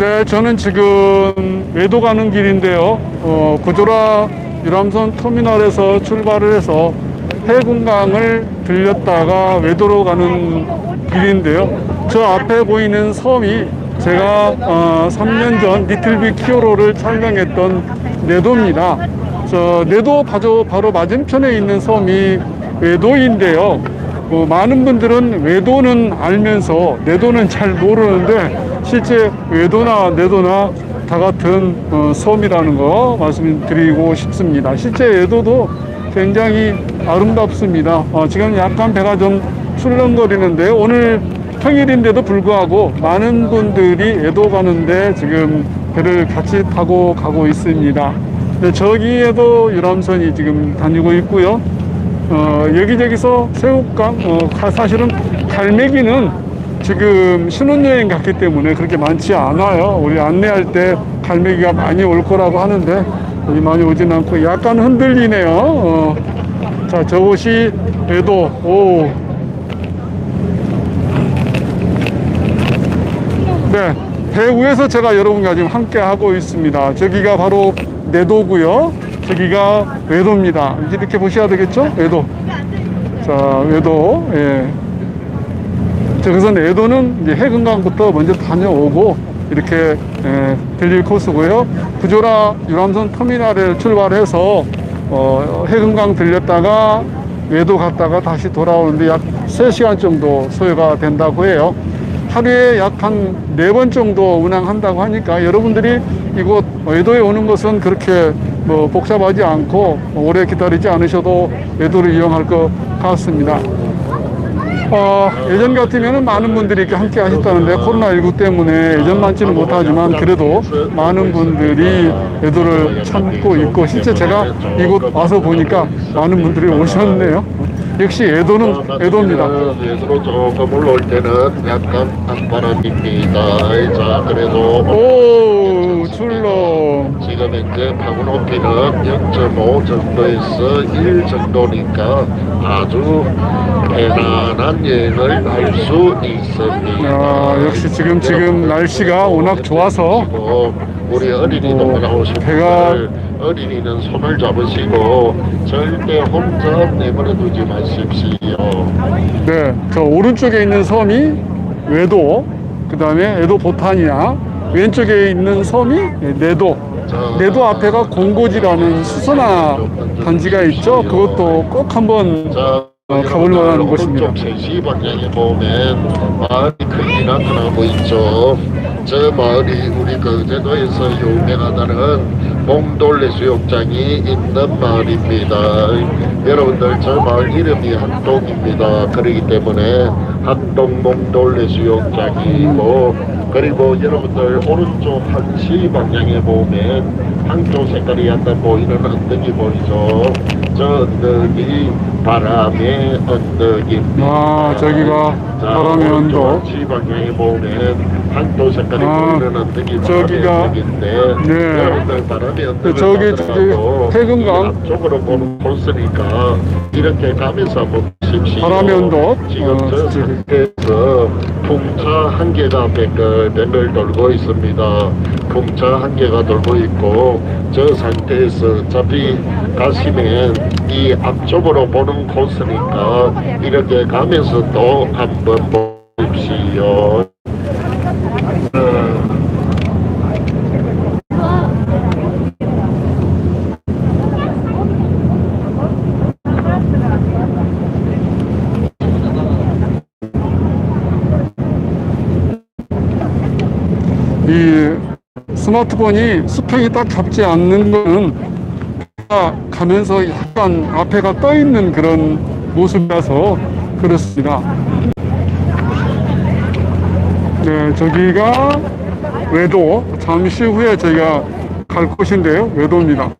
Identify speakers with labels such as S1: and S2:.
S1: 네, 저는 지금 외도 가는 길인데요. 어, 구조라 유람선 터미널에서 출발을 해서 해군강을 들렸다가 외도로 가는 길인데요. 저 앞에 보이는 섬이 제가 어, 3년 전 리틀비 키오로를 촬영했던 내도입니다. 저 내도 바로, 바로 맞은편에 있는 섬이 외도인데요. 어, 많은 분들은 외도는 알면서 내도는 잘 모르는데 실제 외도나 내도나 다 같은 어, 섬이라는 거 말씀드리고 싶습니다. 실제 외도도 굉장히 아름답습니다. 어, 지금 약간 배가 좀 출렁거리는데 오늘 평일인데도 불구하고 많은 분들이 외도 가는데 지금 배를 같이 타고 가고 있습니다. 네, 저기에도 유람선이 지금 다니고 있고요. 어, 여기저기서 새우깡, 어, 가- 사실은 갈매기는 지금 신혼여행 갔기 때문에 그렇게 많지 않아요. 우리 안내할 때 갈매기가 많이 올 거라고 하는데 많이 오진 않고 약간 흔들리네요. 어, 자, 저곳이 외도, 오. 네, 배 위에서 제가 여러분과 지금 함께 하고 있습니다. 저기가 바로 내도고요. 저기가 외도입니다. 이렇게 보셔야 되겠죠? 외도. 자, 외도. 예. 자, 그래서 내도는 이제 해금강부터 먼저 다녀오고 이렇게 예, 들릴 코스고요. 구조라 유람선 터미널에 출발해서 어, 해금강 들렸다가 외도 갔다가 다시 돌아오는데 약 3시간 정도 소요가 된다고 해요. 하루에 약 한 네 번 정도 운항한다고 하니까 여러분들이 이곳 외도에 오는 것은 그렇게 뭐 복잡하지 않고 오래 기다리지 않으셔도 외도를 이용할 것 같습니다. 어, 예전 같으면 많은 분들이 이렇게 함께 하셨다는데 코로나19 때문에 예전만치는 못하지만 그래도 많은 분들이 외도를 참고 있고 실제 제가 이곳 와서 보니까 많은 분들이 오셨네요. 역시 애도는 애도입니다.
S2: 예수로 조금 올라올 때는 약간 앞바람입니다. 자, 그래도
S1: 오, 출렁.
S2: 지금 현재 파고 높이는 0.5 정도에서 1 정도니까 아주 편안한 여행을 할 수 있습니다.
S1: 아, 역시 지금 지금 날씨가 워낙 좋아서
S2: 그리고 우리 어린이도
S1: 배가-
S2: 분들 어린이는 손을 잡으시고 절대 혼자 내버려 두지 마십시오.
S1: 네, 저 오른쪽에 있는 섬이 외도, 그 다음에 에도 보타니아, 왼쪽에 있는 섬이 내도. 내도 앞에가 공고지라는 수선화 단지가 있죠. 그것도 꼭 한번
S2: 자,
S1: 어, 가볼 만한 곳입니다.
S2: 3시 방향에 보면 마을이 크게 나타나고 있죠. 저 마을이 우리 그 제도에서 유명하다는 몽돌레 수욕장이 있는 마을입니다. 여러분들 저 마을 이름이 학동입니다. 그렇기 때문에 학동 몽돌레 수욕장이고 그리고 여러분들 오른쪽 1시 방향에 보면 한쪽 색깔이 약간 보이는 언덕이 보이죠. 저 언덕이 바람의 언덕입니다.
S1: 아, 저기가 바람의 언덕.
S2: 지 방향에 보면 한도 색깔이
S1: 아,
S2: 보이는 언덕이
S1: 저기가-
S2: 바람의 언덕인데
S1: 네.
S2: 여러분들 바람의 언덕을
S1: 저기,
S2: 가더라도
S1: 저기 해금강.
S2: 이 앞쪽으로 보는 코스니까 이렇게 가면서 보십시오.
S1: 바람의 언덕.
S2: 지금
S1: 어,
S2: 저
S1: 저기.
S2: 상태에서 풍차 한 개가 뱅글뱅글 돌고 있습니다. 풍차 한 개가 돌고 있고 저 상태에서 어차피 가시면 이 앞쪽으로 보는 코스니까 이렇게 가면서 또 한번 보십시오. 어,
S1: 이 스마트폰이 수평이 딱 잡지 않는 거는 가면서 약간 앞에가 떠 있는 그런 모습이라서 그렇습니다. 네, 저기가 외도. 잠시 후에 저희가 갈 곳인데요. 외도입니다.